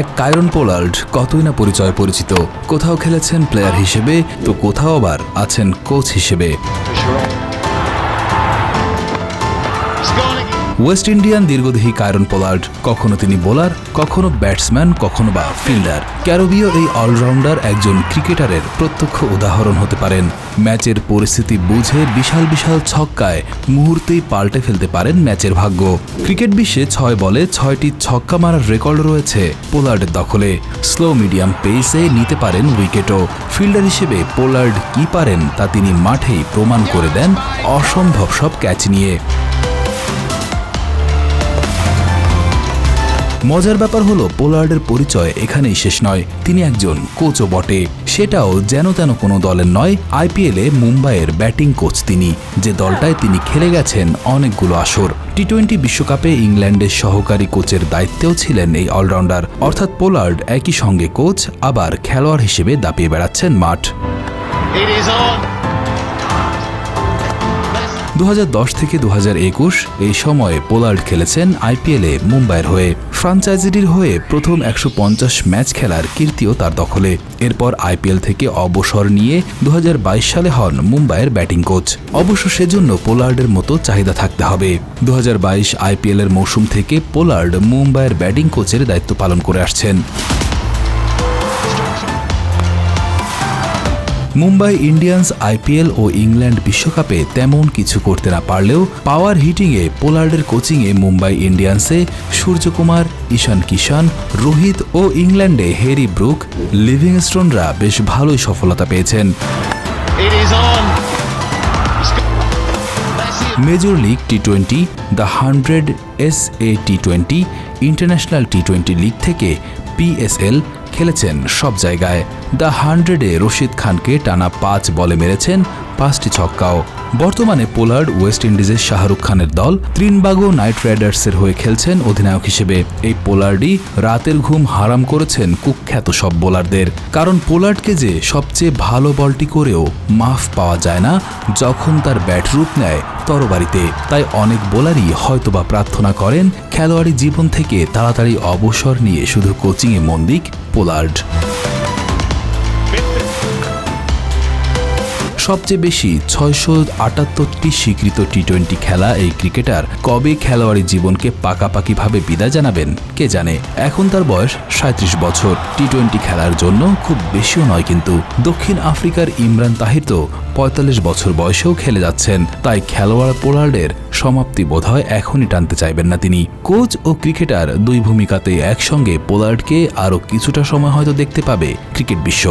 এক Kieron Pollard, কতই না পরিচয় পরিচিত। কোথাও খেলেছেন প্লেয়ার হিসেবে, তো কোথাও আবার আছেন কোচ হিসেবে। ওয়েস্ট ইন্ডিয়ান দীর্ঘদেহী কায়রন পোলার্ড, কখনো তিনি বোলার, কখনো ব্যাটসম্যান, কখনো বা ফিল্ডার। ক্যারোবীয় এই অলরাউন্ডার একজন ক্রিকেটারের প্রত্যক্ষ উদাহরণ হতে পারেন। ম্যাচের পরিস্থিতি বুঝে বিশাল বিশাল ছক্কায় মুহূর্তেই পাল্টে ফেলতে পারেন ম্যাচের ভাগ্য। ক্রিকেট বিশ্বে ছয় বলে ছয়টি ছক্কা মারার রেকর্ড রয়েছে পোলার্ডের দখলে। স্লো মিডিয়াম পেসে নিতে পারেন উইকেটও। ফিল্ডার হিসেবে পোলার্ড কি পারেন তা তিনি মাঠেই প্রমাণ করে দেন অসম্ভব সব ক্যাচ নিয়ে। মজার ব্যাপার হলো, পোলার্ডের পরিচয় এখানেই শেষ নয়। তিনি একজন কোচও বটে। সেটাও যেন তেন কোনো দলের নয় আইপিএলে মুম্বাইয়ের ব্যাটিং কোচ তিনি, যে দলটায় তিনি খেলে গেছেন অনেকগুলো আসর। টি টোয়েন্টি বিশ্বকাপে ইংল্যান্ডের সহকারী কোচের দায়িত্বেও ছিলেন এই অলরাউন্ডার। অর্থাৎ পোলার্ড একই সঙ্গে কোচ, আবার খেলোয়াড় হিসেবে দাপিয়ে বেড়াচ্ছেন মাঠ. দু হাজার দশ থেকে দুহাজার একুশ এই সময়ে পোলার্ড খেলেছেন আইপিএলে মুম্বাইয়ের হয়ে। ফ্রাঞ্চাইজিটির হয়ে প্রথম একশো পঞ্চাশ ম্যাচ খেলার কীর্তিও তার দখলে। এরপর আইপিএল থেকে অবসর নিয়ে দু হাজার বাইশ সালে হন মুম্বাইয়ের ব্যাটিং কোচ। অবশ্য সেজন্য পোলার্ডের মতো চাহিদা থাকতে হবে। দুহাজার বাইশ আইপিএলের মৌসুম থেকে পোলার্ড মুম্বাইয়ের ব্যাটিং কোচের দায়িত্ব পালন করে আসছেন। মুম্বাই ইন্ডিয়ান্স আইপিএল ও ইংল্যান্ড বিশ্বকাপে তেমন কিছু করতে না পারলেও পাওয়ার হিটিংয়ে পোলার্ডের কোচিংয়ে মুম্বাই ইন্ডিয়ান্সে সূর্যকুমার ঈশান কিষান রোহিত ও ইংল্যান্ডে হেরি ব্রুক লিভিংস্টোনরা বেশ ভালোই সফলতা পেয়েছেন. Major league T twenty the hundred S A T twenty international T twenty league থেকে পিএসএল খেলেছেন সব জায়গায়। দ্য হান্ড্রেডে রশিদ খানকে টানা পাঁচ বলে মেরেছেন পাঁচটি ছক্কাও। বর্তমানে পোলার্ড ওয়েস্ট ইন্ডিজের শাহরুখ খানের দল ত্রিনবাগো নাইট রাইডার্সের হয়ে খেলছেন অধিনায়ক হিসেবে। এই পোলার্ডই রাতের ঘুম হারাম করেছেন কুখ্যাত সব বোলারদের। কারণ পোলার্ডকে যে সবচেয়ে ভালো বলটি করেও মাফ পাওয়া যায় না, যখন তার ব্যাট রূপ নেয় তরবারিতে। তাই অনেক বোলারই হয়তোবা প্রার্থনা করেন, খেলোয়াড়ি জীবন থেকে তাড়াতাড়ি অবসর নিয়ে শুধু কোচিংয়ে মন দিক পোলার্ড। সবচেয়ে বেশি ছয়শো আটাত্তরটি স্বীকৃত টি টোয়েন্টি খেলা এই ক্রিকেটার কবে খেলোয়াড়ি জীবনকে পাকাপাকিভাবে বিদায় জানাবেন, কে জানে? এখন তার বয়স সাঁত্রিশ বছর। টি টোয়েন্টি খেলার জন্য খুব বেশিও নয় কিন্তু দক্ষিণ আফ্রিকার ইমরান তাহির তো পঁয়তাল্লিশ বছর বয়সেও খেলে যাচ্ছেন। তাই খেলোয়াড় পোলার্ডের সমাপ্তি বোধহয় এখনই টানতে চাইবেন না তিনি। কোচ ও ক্রিকেটার দুই ভূমিকাতে একসঙ্গে পোলার্ডকে আরও কিছুটা সময় হয়তো দেখতে পাবে ক্রিকেট বিশ্ব।